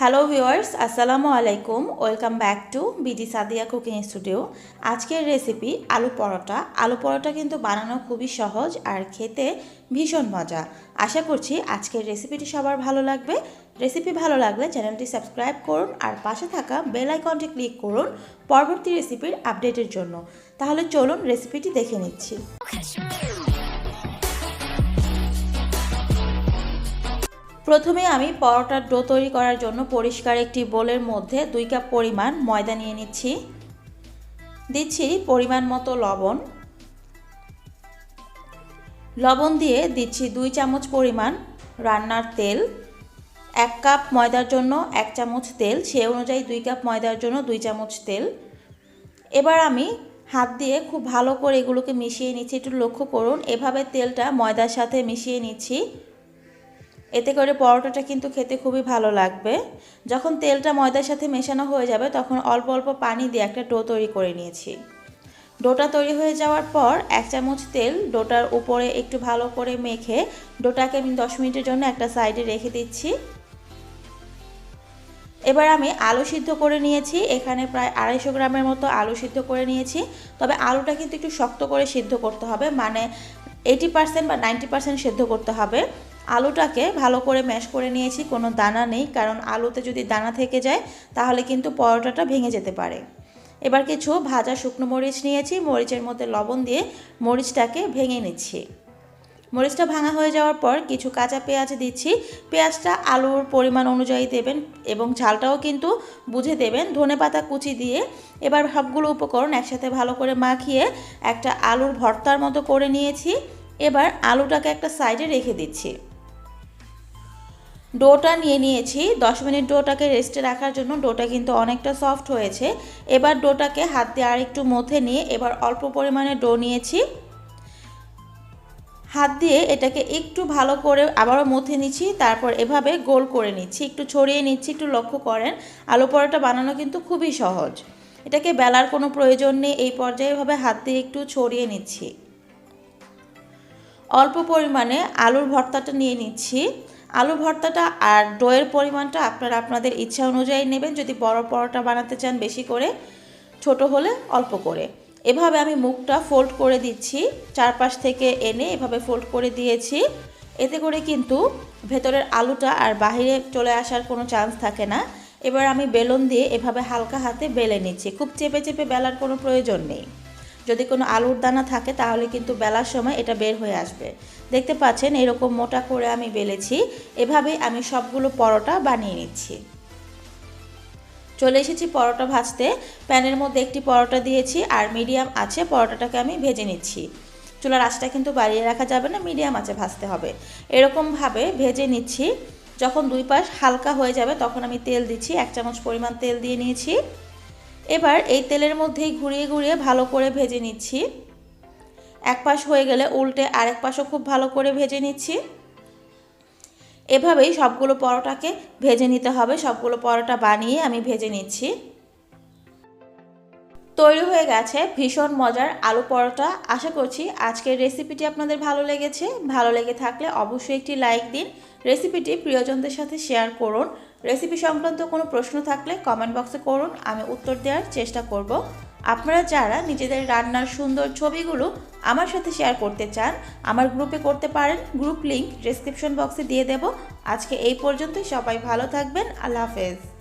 Hello viewers আসসালামু আলাইকুম welcome back to BD Sadia cooking studio আজকের রেসিপি আলু পরোটা। আলু পরোটা কিন্তু বানানো খুবই সহজ আর খেতে ভীষণ মজা। আশা করছি আজকের রেসিপিটি সবার ভালো লাগবে। রেসিপি ভালো লাগলে চ্যানেলটি সাবস্ক্রাইব করুন আর পাশে থাকা বেল আইকনটি ক্লিক করুন পরবর্তী রেসিপির আপডেটের জন্য। তাহলে চলুন রেসিপিটি দেখে নিচ্ছি। প্রথমে আমি পরোটার ডো তৈরি করার জন্য পরিষ্কার একটি বোলের মধ্যে দুই কাপ পরিমাণ ময়দা নিয়ে নিচ্ছি। দিচ্ছি পরিমাণ মতো লবণ। লবণ দিয়ে দিচ্ছি দুই চামচ পরিমাণ রান্নার তেল। এক কাপ ময়দার জন্য এক চামচ তেল, সে অনুযায়ী দুই কাপ ময়দার জন্য দুই চামচ তেল। এবার আমি হাত দিয়ে খুব ভালো করে এগুলোকে মিশিয়ে নিচ্ছি, একটু লক্ষ্য করুন, এভাবে তেলটা ময়দার সাথে মিশিয়ে নিচ্ছি। এতে করে পরোটাটা কিন্তু খেতে খুবই ভালো লাগবে। যখন তেলটা ময়দার সাথে মেশানো হয়ে যাবে, তখন অল্প অল্প পানি দিয়ে একটা ডো তৈরি করে নিয়েছি। ডোটা তৈরি হয়ে যাওয়ার পর এক চামচ তেল ডোটার উপরে একটু ভালো করে মেখে ডোটাকে আমি দশ মিনিটের জন্য একটা সাইডে রেখে দিচ্ছি। এবার আমি আলু সিদ্ধ করে নিয়েছি, এখানে প্রায় আড়াইশো গ্রামের মতো আলু সিদ্ধ করে নিয়েছি। তবে আলুটা কিন্তু একটু শক্ত করে সিদ্ধ করতে হবে মানে এইটি পার্সেন্ট বা নাইনটি পার্সেন্ট সিদ্ধ করতে হবে। আলুটাকে ভালো করে ম্যাশ করে নিয়েছি, কোনো দানা নেই, কারণ আলুতে যদি দানা থেকে যায়, তাহলে কিন্তু পরোটাটা ভেঙে যেতে পারে। এবার কিছু ভাজা শুকনো মরিচ নিয়েছি, মরিচের মধ্যে লবণ দিয়ে মরিচটাকে ভেঙে নিচ্ছি। মরিচটা ভাঙা হয়ে যাওয়ার পর কিছু কাঁচা পেঁয়াজ দিচ্ছি, পেঁয়াজটা আলুর পরিমাণ অনুযায়ী দেবেন এবং ঝালটাও কিন্তু বুঝে দেবেন। ধনে পাতা কুচি দিয়ে এবার সবগুলো উপকরণ একসাথে ভালো করে মাখিয়ে একটা আলুর ভর্তার মতো করে নিয়েছি। এবার আলুটাকে একটা সাইডে রেখে দিচ্ছি। ডোটা নিয়ে নিয়েছি। দশ মিনিট ডোটাকে রেস্টে রাখার জন্য ডোটা কিন্তু অনেকটা সফট হয়েছে। এবার ডোটাকে হাত দিয়ে আর একটু মধ্যে নিয়ে এবার অল্প পরিমাণে ডো নিয়েছি। হাত দিয়ে এটাকে একটু ভালো করে আবারও মথে নিচ্ছি, তারপর এভাবে গোল করে নিচ্ছি। একটু ছড়িয়ে নিচ্ছি, একটু লক্ষ্য করেন, আলু পরোটা বানানো কিন্তু খুবই সহজ। এটাকে বেলার কোনো প্রয়োজন নেই, এই পর্যায়েভাবে হাত দিয়ে একটু ছড়িয়ে নিচ্ছি। অল্প পরিমাণে আলুর ভর্তাটা নিয়ে নিচ্ছি। আলু ভর্তাটা আর ডোয়ের পরিমাণটা আপনারা আপনাদের ইচ্ছা অনুযায়ী নেবেন। যদি বড় পরোটা বানাতে চান বেশি করে, ছোট হলে অল্প করে। এভাবে আমি মুখটা ফোল্ড করে দিচ্ছি, চারপাশ থেকে এনে এভাবে ফোল্ড করে দিয়েছি। এতে করে কিন্তু ভেতরের আলুটা আর বাহিরে চলে আসার কোনো চান্স থাকে না। এবার আমি বেলন দিয়ে এভাবে হালকা হাতে বেলে নিচ্ছি। খুব চেপে চেপে বেলার কোনো প্রয়োজন নেই। যদি কোনো আলুর দানা থাকে, তাহলে কিন্তু বেলার সময় এটা বের হয়ে আসবে। দেখতে পাচ্ছেন, এরকম মোটা করে আমি বেলেছি। এভাবে আমি সবগুলো পরোটা বানিয়ে নিচ্ছি। চলে এসেছি পরোটা ভাজতে। প্যানের মধ্যে একটি পরোটা দিয়েছি আর মিডিয়াম আছে পরোটাটাকে আমি ভেজে নিচ্ছি। চুলার আঁচটা কিন্তু বাড়িয়ে রাখা যাবে না, মিডিয়াম আছে ভাজতে হবে। এরকমভাবে ভেজে নিচ্ছি। যখন দুই পাশ হালকা হয়ে যাবে, তখন আমি তেল দিচ্ছি। এক চামচ পরিমাণ তেল দিয়ে নিয়েছি। এবার এই তেলের মধ্যেই ঘুরিয়ে ঘুরিয়ে ভালো করে ভেজে নিচ্ছি। এক পাশ হয়ে গেলে উল্টে আরেক পাশও খুব ভালো করে ভেজে নিচ্ছি। এভাবেই সবগুলো পরোটাকে ভেজে নিতে হবে। সবগুলো পরোটা বানিয়ে আমি ভেজে নিচ্ছি। তৈরি হয়ে গেছে ভীষণ মজার আলু পরোটা। আশা করছি আজকের রেসিপিটি আপনাদের ভালো লেগেছে। ভালো লেগে থাকলে অবশ্যই একটি লাইক দিন। রেসিপিটি প্রিয়জনদের সাথে শেয়ার করুন। রেসিপি সংক্রান্ত কোনো প্রশ্ন থাকলে কমেন্ট বক্সে করুন। আমি উত্তর দেওয়ার চেষ্টা করব। আপনারা যারা নিজেদের রান্নার সুন্দর ছবিগুলো আমার সাথে শেয়ার করতে চান, আমার গ্রুপে করতে পারেন গ্রুপ লিংক ডিসক্রিপশন বক্সে দিয়ে দেব। আজকে এই পর্যন্তই। সবাই ভালো থাকবেন। আল্লাহ হাফেজ।